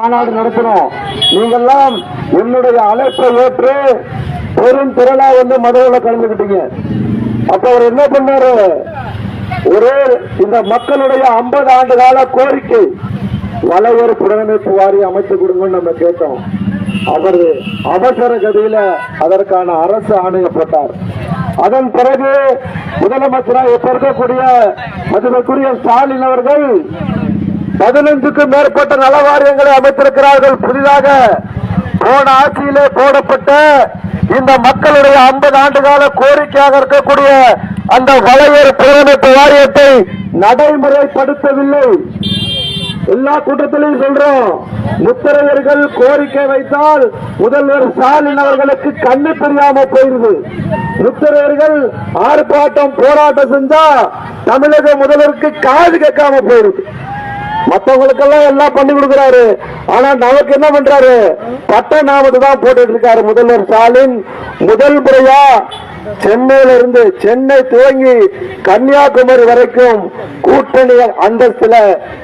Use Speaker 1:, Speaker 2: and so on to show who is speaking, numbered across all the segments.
Speaker 1: மாநாடு நடத்தணும் நீங்கெல்லாம் என்னுடைய அழைப்பை ஏற்று பெரும் திரளா வந்து மதுரையில் கலந்துக்கிட்டீங்க. அப்ப அவர் என்ன பண்ணாரு? ஒரு இந்த மக்களுடைய ஐம்பது ஆண்டு கால கோரிக்கை வளையர் புனரமைப்பு வாரியம் அமைத்து கொடுங்கன்னு நம்ம கேட்டோம். அவர் அவசர கதியில அதற்கான அரசு ஆணையப்பட்டார். அதன் பிறகு முதலமைச்சராக இப்ப இருக்கக்கூடிய மதிப்புக்குரிய ஸ்டாலின் அவர்கள் பதினைந்துக்கும் மேற்பட்ட நல வாரியங்களை அமைத்திருக்கிறார்கள். புதிதாக போன ஆட்சியிலே போடப்பட்ட இந்த மக்களுடைய ஐம்பது ஆண்டு கால கோரிக்கையாக இருக்கக்கூடிய அந்த வளையர் புறமைப்பு வாரியத்தை நடைமுறைப்படுத்தவில்லை. எல்லா கூட்டத்திலையும் சொல்றோம் முத்தரையர்கள் கோரிக்கை வைத்தால் முதல்வர் ஸ்டாலின் அவர்களுக்கு கண்ணு தெரியாம போயிருது. முத்தரையர்கள் ஆர்ப்பாட்டம் போராட்டம் செஞ்சா தமிழக முதல்வருக்கு காது கேட்காம போயிருது. மத்தவங்களுக்கெல்லாம் எல்லாம் பண்ணி கொடுக்கிறாரு. ஆனா நமக்கு என்ன பண்றாரு? பட்ட நாமத்து தான் போட்டுட்டு இருக்காரு முதல்வர் ஸ்டாலின். முதல் முறையா சென்னையில இருந்து சென்னை துவங்கி கன்னியாகுமரி வரைக்கும் கூட்டணி அந்தஸ்துல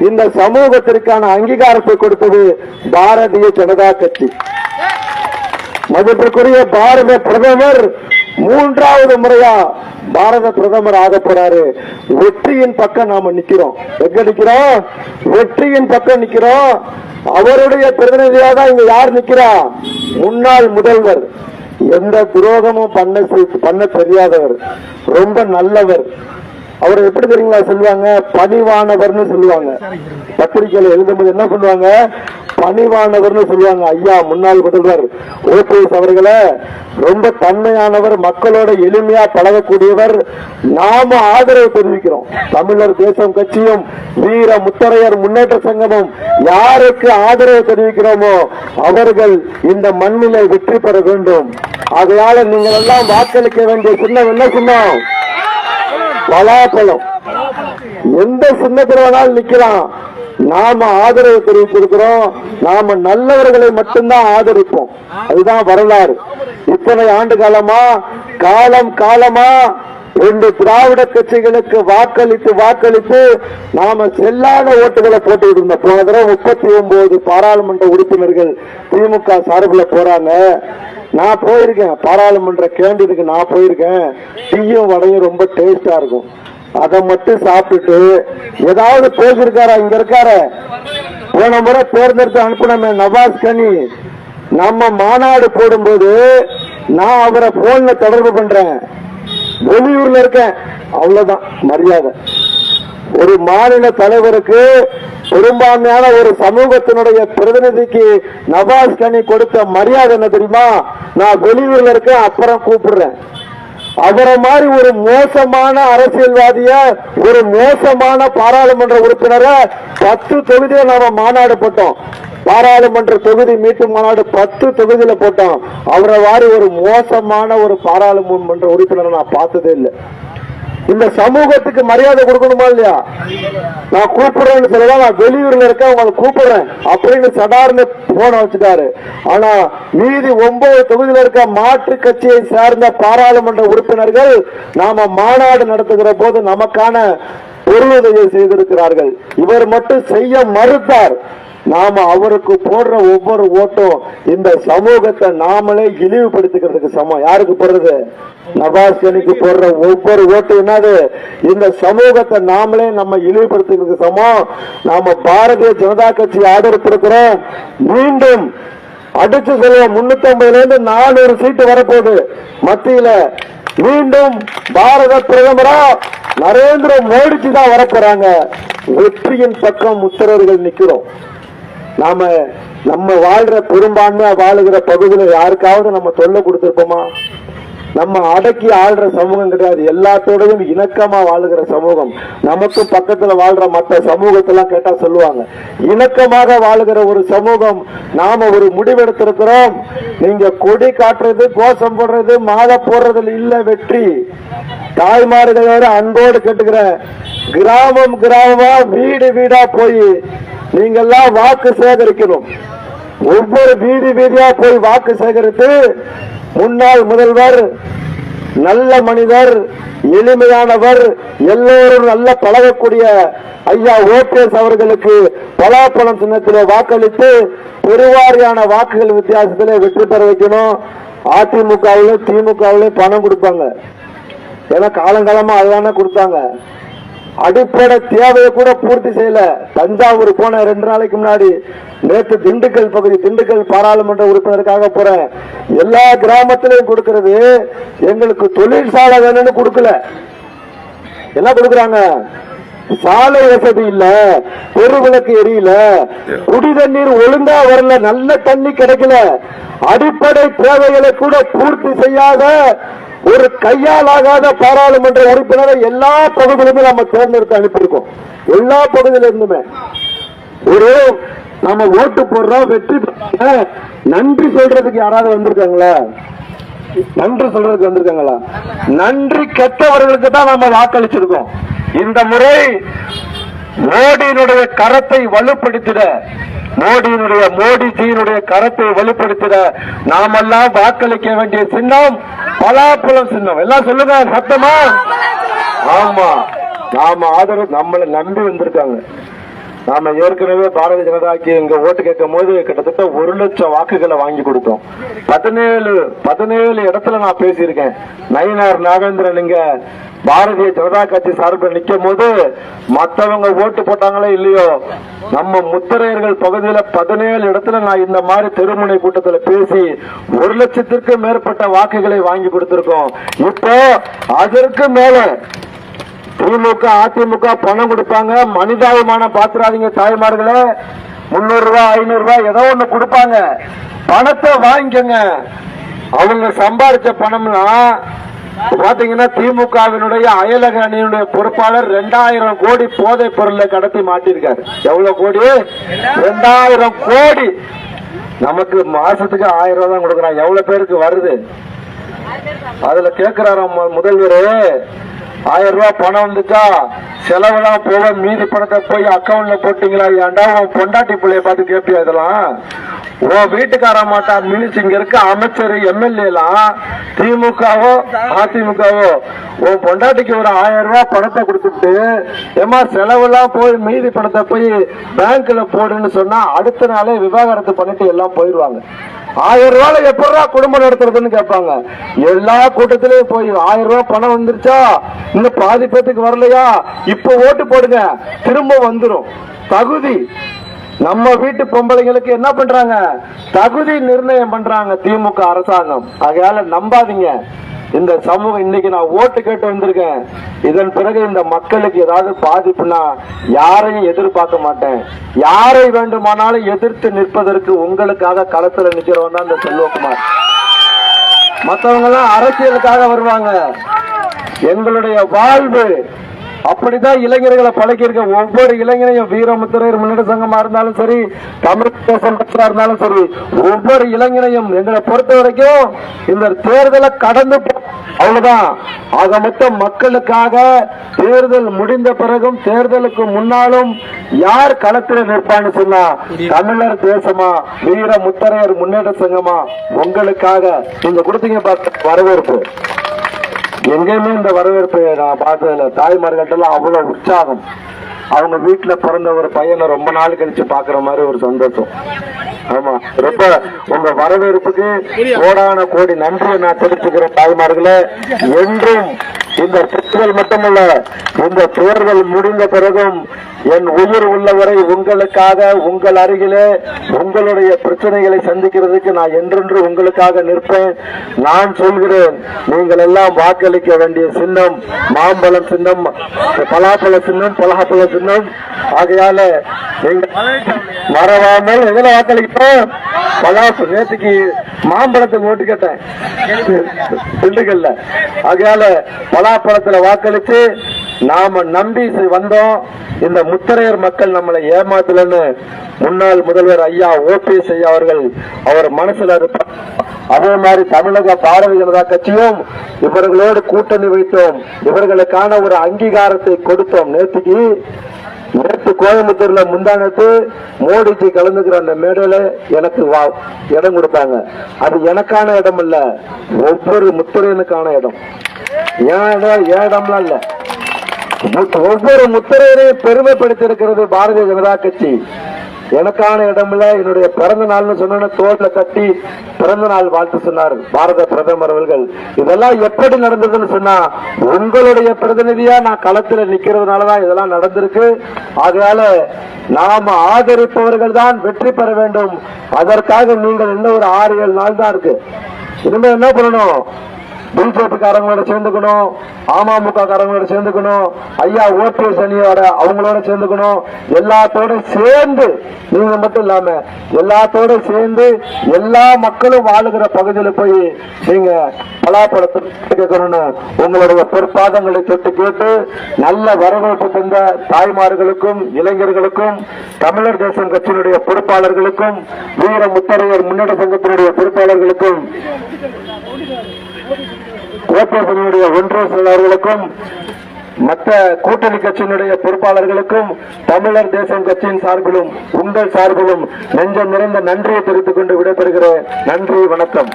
Speaker 1: இந்த சமூகத்திற்கான அங்கீகாரத்தை கொடுத்தது பாரதிய ஜனதா கட்சி. மதிப்பிற்குரிய பாரத பிரதமர் மூன்றாவது முறையா பாரத பிரதமர் ஆக போறாரு. வெற்றியின் பக்கம் நாம நிக்கிறோம். எங்க நிக்கிறோம்? வெற்றியின் பக்கம் நிக்கிறோம். அவருடைய பிரதிநிதியாக தான் இங்க யார் நிக்கிறா? முன்னாள் முதல்வர். எந்த துரோகமும் பண்ண பண்ண தெரியாதவர். ரொம்ப நல்லவர். அவர் எப்படி தெரியுங்களா சொல்லுவாங்க? பணிவானவர்னு சொல்லுவாங்க. பத்திரிகையில எழுதும்போது என்ன சொல்லுவாங்க? பணிவானவர்னு சொல்லுவாங்க. ஐயா முன்னாள் முதல்வர் ஓபிஎஸ் அவர்களை ரொம்ப தன்மையானவர் மக்களோட எளிமையா பழகக்கூடியவர். நாம ஆதரவு தெரிவிக்கிறோம். தமிழர் தேசம் கட்சியும் வீர முத்தரையர் முன்னேற்ற சங்கமும் யாருக்கு ஆதரவு தெரிவிக்கிறோமோ அவர்கள் இந்த மண்ணிலை வெற்றி பெற வேண்டும். ஆகையால நீங்கள் எல்லாம் வாக்களிக்க வேண்டிய சின்னம் என்ன சொன்னோம்? பலாப்பழம். எந்த சின்னத்தில் வேணாலும் நிக்கலாம் நாம ஆதரவு தெரிவித்திருக்கிறோம். நாம நல்லவர்களை மட்டும்தான் ஆதரிப்போம். அதுதான் வரலாறு. இத்தனை ஆண்டு காலமா? காலம் காலமா? ரெண்டு திராவிட கட்சிகளுக்கு வாக்களித்து வாக்களித்து நாம செல்லாத ஓட்டுகளை போட்டு இருந்தோம் போன தடவை முப்பத்தி ஒன்பது பாராளுமன்ற உறுப்பினர்கள் திமுக சார்பில் போறாங்க. நான் போயிருக்கேன். பாராளுமன்ற கேண்டிடுக்கு நான் போயிருக்கேன். டீயும் வடையும் ரொம்ப டேஸ்டா இருக்கும். அதை மட்டும் சாப்பிட்டுட்டு ஏதாவது பேசிருக்காரா இங்க இருக்காரு. போன முறை தேர்ந்தெடுத்து அனுப்பினமே நவாஸ் கனி. நம்ம மாநாடு போடும்போது நான் அவரை போன்ல தொடர்பு பண்றேன். வெளியூர்ல இருக்கேன். அவ்வளவுதான் மரியாதை. ஒரு மாநில தலைவருக்கு பெரும்பான்மையான ஒரு சமூகத்தினுடைய பிரதிநிதிக்கு நவாஸ் கனி கொடுத்த மரியாதை என்ன தெரியுமா? நான் வெளியூர்ல இருக்கேன் அப்புறம் கூப்பிடுறேன். அவரை மாதிரி ஒரு மோசமான அரசியல்வாதிய ஒரு மோசமான பாராளுமன்ற உறுப்பினரை பத்து தொகுதியை நாம மாநாடு போட்டோம். பாராளுமன்ற தொகுதி மீட்பு மாநாடு பத்து தொகுதியில போட்டோம். அவரை மாதிரி ஒரு மோசமான ஒரு பாராளுமன்ற உறுப்பினரை நான் பார்த்ததே இல்லை. இந்த சமூகத்துக்கு மரியாதை கொடுக்கணுமா இல்லையா? நான் கூப்பிடுறேன்னு சொல்லலாம் நான் வெளியூர்ல இருக்கேன் உங்களை கூப்பிடுறேன் அப்படின்னு சடார்னு போன வச்சுட்டாரு. ஆனா மீதி ஒன்பது தொகுதியில இருக்க மாற்று கட்சியை சேர்ந்த பாராளுமன்ற உறுப்பினர்கள் நாம மாநாடு நடத்துகிற போது நமக்கான பொருளுதவி செய்திருக்கிறார்கள். இவர் மட்டும் செய்ய மறுத்தார். நாம அவருக்கு போடுற ஒவ்வொரு ஓட்டும் இந்த சமூகத்தை நாமளே இழிவுபடுத்திக்கிறதுக்கு சமம். யாருக்கு போடுறது? நவாஸ் போடுற ஒவ்வொரு ஓட்டு என்னது? இந்த சமூகத்தை நாமளே நம்ம இழிவுபடுத்திக்கிறதுக்கு சமம். நாம பாரதிய ஜனதா கட்சி ஆதரித்திருக்கிறோம் மீண்டும் அடிச்சு சொல்லுவோம். முன்னூத்தி ஐம்பதுல இருந்து நானூறு சீட்டு வரப்போகுது. மத்தியில மீண்டும் பாரத பிரதமரா நரேந்திர மோடிஜி தான் வரப்போறாங்க. வெற்றியின் பக்கம் உத்தரவர்கள் நிக்கிறோம். நாம நம்ம வாழ்ற பெரும்பான்மையா வாழுகிற பகுதியில யாருக்காவது நம்ம தொல்லை கொடுத்துருப்போமா? நம்ம அடக்கி ஆள்ற சமூகம் கிடையாது. எல்லாத்தோடையும் இணக்கமா வாழுகிற சமூகம். நமக்கும் பக்கத்துல வாழ்ற மற்ற சமூகத்தெல்லாம் கேட்டா சொல்லுவாங்க. இணக்கமாக வாழுகிற ஒரு சமூகம் நாம ஒரு முடிவெடுத்திருக்கிறோம். நீங்க கொடி காட்டுறது கோஷம் போடுறது மாலை போடுறதுல இல்ல வெற்றி. தாய்மார்களோட அன்போடு கேட்டுக்கிறேன் கிராமம் கிராமமா வீடு வீடா போய் நீங்கெல்லாம் வாக்கு சேகரிக்கணும். ஒவ்வொரு வீதி வீதியா போய் வாக்கு சேகரித்து முன்னாள் முதல்வர் நல்ல மனிதர் எளிமையானவர் எல்லோரும் நல்ல பழகக்கூடிய ஐயா ஓபிஎஸ் அவர்களுக்கு பலாப்பழம் சின்னத்திலே வாக்களித்து பெருவாரியான வாக்குகள் வித்தியாசத்திலே வெற்றி பெற வைக்கணும். அதிமுகவிலும் திமுகவிலும் பணம் கொடுப்பாங்க. ஏன்னா காலங்காலமா அதுதானே கொடுத்தாங்க. அடிப்படை தேவையை கூட பூர்த்தி செய்யல. தஞ்சாவூர் போன ரெண்டு நாளைக்கு முன்னாடி நேற்று திண்டுக்கல் பகுதி திண்டுக்கல் பாராளுமன்ற உறுப்பினருக்காக போறேன். எல்லா கிராமத்திலையும் கொடுக்கிறது எங்களுக்கு தொழிற்சாலை வேணும்னு கொடுக்கல. என்ன கொடுக்கறாங்க? சாலை வசதி இல்ல தெருவிளக்கு எரியல குடி தண்ணீர் ஒழுங்கா வரல நல்ல தண்ணி கிடைக்கல. அடிப்படை தேவைகளை கூட பூர்த்தி செய்யாத ஒரு கையாலாகாத பாராளுமன்ற உறுப்பினரை எல்லா பகுதியிலுமே நம்ம தேர்ந்தெடுத்து அனுப்பியிருக்கோம். எல்லா பகுதியில இருந்துமே ஒரு நம்ம ஓட்டு போடுறோம் வெற்றி நன்றி சொல்றதுக்கு யாராவது வந்திருக்காங்களா? நன்றி சொல்றதுக்கு வந்திருக்காங்களா? நன்றி கெட்டவர்களுக்கு தான் நம்ம வாக்களிச்சிருக்கோம். இந்த முறை மோடியினுடைய கரத்தை வலுப்படுத்திட மோடியினுடைய மோடிஜியினுடைய கரத்தை வலுப்படுத்திட நாமெல்லாம் வாக்களிக்க வேண்டிய சின்னம் பலாப்பழம் சின்னம். எல்லாம் சொல்லுங்க சத்தமா? ஆமா. நாம ஆதரவு நம்மளை நம்பி வந்திருக்காங்க. நாம ஏற்கனவே பாரதிய ஜனதாக்கு இங்க ஓட்டு கேட்கும் போது கிட்டத்தட்ட ஒரு லட்சம் வாக்குகளை வாங்கி கொடுத்தோம். பதினேழு பதினேழு இடத்துல நான் பேசியிருக்கேன். நயினார் நாகேந்திரன் இங்க பாரதிய ஜனதா கட்சி சார்பில் நிற்கும் போது மற்றவங்க ஓட்டு போட்டாங்களோ இல்லையோ நம்ம முத்திரையர்கள் பகுதியில பதினேழு இடத்துல நான் இந்த மாதிரி தெருமுனை கூட்டத்தில் பேசி ஒரு லட்சத்திற்கும் மேற்பட்ட வாக்குகளை வாங்கி கொடுத்திருக்கோம். இப்போ அதற்கு மேல திமுக அதிமுக பணம் கொடுப்பாங்க. மனிதாபிமானம் பாத்துறாதீங்க தாய்மார்களே. முன்னூறு ரூபாய் ஐநூறு ரூபாய் ஏதோ ஒண்ணு கொடுப்பாங்க. பணத்தை வாங்கிக்கங்க. அவங்க சம்பாதிச்ச பணம்னா பாத்தீங்கன்னா திமுகவினுடைய அயலக அணியினுடைய பொறுப்பாளர் ரெண்டாயிரம் கோடி போதைப் பொருளை கடத்தி மாட்டிருக்காரு எவ்வளவு கோடி? ரெண்டாயிரம் கோடி. நமக்கு மாசத்துக்கு ஆயிரம் ரூபாய் தான் கொடுக்குறான். எவ்வளவு பேருக்கு வருது? அதுல கேக்குறாரு முதல்வர் ஆயிரம் ரூபாய் பணம் வந்துச்சா? செலவுலாம் போக மீதி பணத்தை போய் அக்கௌண்ட்ல போட்டீங்களா? ஏன்டா உன் பொண்டாட்டி பிள்ளைய பார்த்து கேட்பியா இதெல்லாம்? உன் வீட்டுக்கார மாட்டா மினிஸ் இங்க இருக்க அமைச்சர் எம்எல்ஏ எல்லாம் திமுகவோ அதிமுகவோ உன் பொண்டாட்டிக்கு ஒரு ஆயிரம் ரூபாய் பணத்தை கொடுத்துட்டு ஏமா செலவுலாம் போய் மீதி பணத்தை போய் பேங்க்ல போடுன்னு சொன்னா அடுத்த நாளே விவாகரத்து பண்ணிட்டு எல்லாம் போயிடுவாங்க. ஆயிரம் ரூபாய் எப்படா குடும்பம் நடத்துறதுன்னு கேட்பாங்க. எல்லா கூட்டத்திலயும் போய் ஆயிரம் ரூபாய் பணம் வந்துருச்சா? இன்னும் பாதி பேத்துக்கு வரலையா? இப்ப ஓட்டு போடுங்க. திரும்ப வந்துடும் தகுதி. நம்ம வீட்டு பொம்பளைங்களுக்கு என்ன பண்றாங்க? தகுதி நிர்ணயம் பண்றாங்க திமுக அரசாங்கம். அதனால நம்பாதீங்க. இந்த சமூகம் இன்னைக்கு நான் ஓட்டு கேட்டு வந்திருக்கேன். இதன் பிறகு இந்த மக்களுக்கு ஏதாவது பாதிப்புனா யாரையும் எதிர்பார்க்க மாட்டேன். யாரை வேண்டுமானாலும் எதிர்த்து நிற்பதற்கு உங்களுக்காக களத்துல நிக்கிறவன் தான் இந்த செல்வகுமார். மற்றவங்க எல்லாம் அரசியலுக்காக வருவாங்க. எங்களுடைய வாழ்வு அப்படிதான் இளைஞர்களை பழக்கியிருக்க ஒவ்வொரு இளைஞனையும் வீரமுத்திரையர் முன்னேற்ற சங்கமா இருந்தாலும் சரி தமிழ் தேசம் கட்சியா இருந்தாலும் சரி ஒவ்வொரு இளைஞனையும் எங்களை பொறுத்த வரைக்கும் இந்த தேர்தலை கடந்து போ- அவ்வளவுதான். ஆக மொத்தம் மக்களுக்காக தேர்தல் முடிந்த பிறகும் தேர்தலுக்கு முன்னாலும் யார் களத்தில் நிற்பான்னு சொன்னா தமிழர் தேசமா வீர முத்தரையர் முன்னேற்ற சங்கமா உங்களுக்காக நீங்க கொடுத்தீங்க பாருங்க, வரவேற்பு. எங்கேயுமே இந்த வரவேற்பை நான் பார்த்ததில்ல. தாய்மார்கள்ட்ட எல்லாம் அவ்வளவு உற்சாகம். அவங்க வீட்டுல பிறந்த ஒரு பையனை ரொம்ப நாள் கழிச்சு பாக்குற மாதிரி ஒரு சந்தோஷம். ஆமா. ரொம்ப உங்க வரவேற்புக்கு கோடான கோடி நன்றியை நான் தெரிவிச்சுக்கிறேன் தாய்மார்களே. என்றும் இந்த தேர்தல் மட்டுமல்ல இந்த தேர்தல் முடிந்த பிறகும் என் உயிர் உள்ளவரை உங்களுக்காக உங்கள் அருகிலே உங்களுடைய பிரச்சனைகளை சந்திக்கிறதுக்கு நான் என்றென்று உங்களுக்காக நிற்பேன். நான் சொல்கிறேன் நீங்கள் எல்லாம் வாக்களிக்க வேண்டிய சின்னம் மாம்பழம் சின்னம் பலாப்பழ சின்னம் பலாப்பழ சின்னம். ஆகையால நீங்கள் மறவாமல் எதுல வாக்களிப்போம். பலாப்பு நேற்றுக்கு மாம்பழத்தை ஓட்டு கேட்டேன். திண்டுக்கல்ல. ஆகையால பலாப்பழத்துல வாக்களித்து நாம நம்பி வந்தோம். இந்த முத்தரையர் மக்கள் நம்மளை ஏமாத்தலன்னு முன்னாள் முதல்வர் ஐயா ஓபிஎஸ் ஐயா அவர்கள் அவர் மனசுல இருப்பார் அதே மாதிரி தமிழக பாரதிய ஜனதா கட்சியும் இவர்களோடு கூட்டணி வைத்தோம். இவர்களுக்கான ஒரு அங்கீகாரத்தை கொடுத்தோம். நேற்றுக்கு நேற்று கோயம்புத்தூர்ல முந்தானத்து மோடிஜி கலந்துக்கிற அந்த மேடையில எனக்கு வா- இடம் கொடுத்தாங்க. அது எனக்கான இடம் இல்ல ஒவ்வொரு முத்துரையனுக்கான இடம். ஏன் இடம் இடம்லாம் இல்ல ஒவ்வொரு முத்திரையரையும் பெருமைப்படுத்தியிருக்கிறது பாரதிய ஜனதா கட்சி. எனக்கான இடம்ல என்னுடைய பிறந்த நாள்னு சொன்ன தோட்டில கட்டி பிறந்த நாள் வாழ்த்து சொன்னார் பாரத பிரதமர் அவர்கள். இதெல்லாம் எப்படி நடந்ததுன்னு சொன்னா உங்களுடைய பிரதிநிதியா நான் களத்துல நிக்கிறதுனாலதான் இதெல்லாம் நடந்திருக்கு. அதனால நாம ஆதரிப்பவர்கள் தான் வெற்றி பெற வேண்டும். அதற்காக நீங்கள் இன்னும் ஒரு ஆறு ஏழு நாள் தான் இருக்கு. இனிமே என்ன பண்ணணும்? பிஜேபி காரங்களோட சேர்ந்துக்கணும் அமமுக காரங்களோட சேர்ந்துக்கணும் ஐயா ஓபிஎஸ் அணியோட அவங்களோட சேர்ந்துக்கணும். எல்லாத்தோட சேர்ந்து நீங்க மட்டும் இல்லாம எல்லாத்தோட சேர்ந்து எல்லா மக்களும் வாழுகிற பகுதியில போய் நீங்க பலாப்பழத்தை கேட்கணும்னு உங்களுடைய பொற்பாதங்களை தொட்டு கேட்டு நல்ல வரவேற்பு தந்த தாய்மார்களுக்கும் இளைஞர்களுக்கும் தமிழர் தேசம் கட்சியினுடைய பொறுப்பாளர்களுக்கும் வீர முத்தரையர் முன்னேற்ற சங்கத்தினுடைய பொறுப்பாளர்களுக்கும் கோப்பரசனுடைய ஒன்றிய செயலாளர்களுக்கும் மற்ற கூட்டணி கட்சியினுடைய பொறுப்பாளர்களுக்கும் தமிழர் தேசம் கட்சியின் சார்பிலும் உங்கள் சார்பிலும் நெஞ்சம் நிறைந்த நன்றியை தெரிவித்துக் கொண்டு விடைபெறுகிறேன். நன்றி வணக்கம்.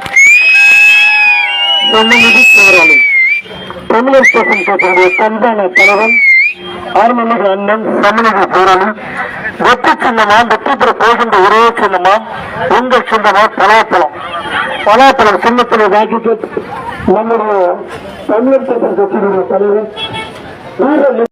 Speaker 1: தமிழர் தேசம் கட்சியினுடைய தந்தான தலைவன் ஆர்மலக அண்ணன் தமிழக போராளி வெற்றி சின்னமா வெற்றி பெற போகின்ற ஒரே சின்னமா உங்கள் சின்னமா பலாப்பழம் பலாப்பழம் சின்னத்தில் வாக்கிட்டு நம்முடைய தமிழர் தேசம் கட்சியினுடைய தலைவர்.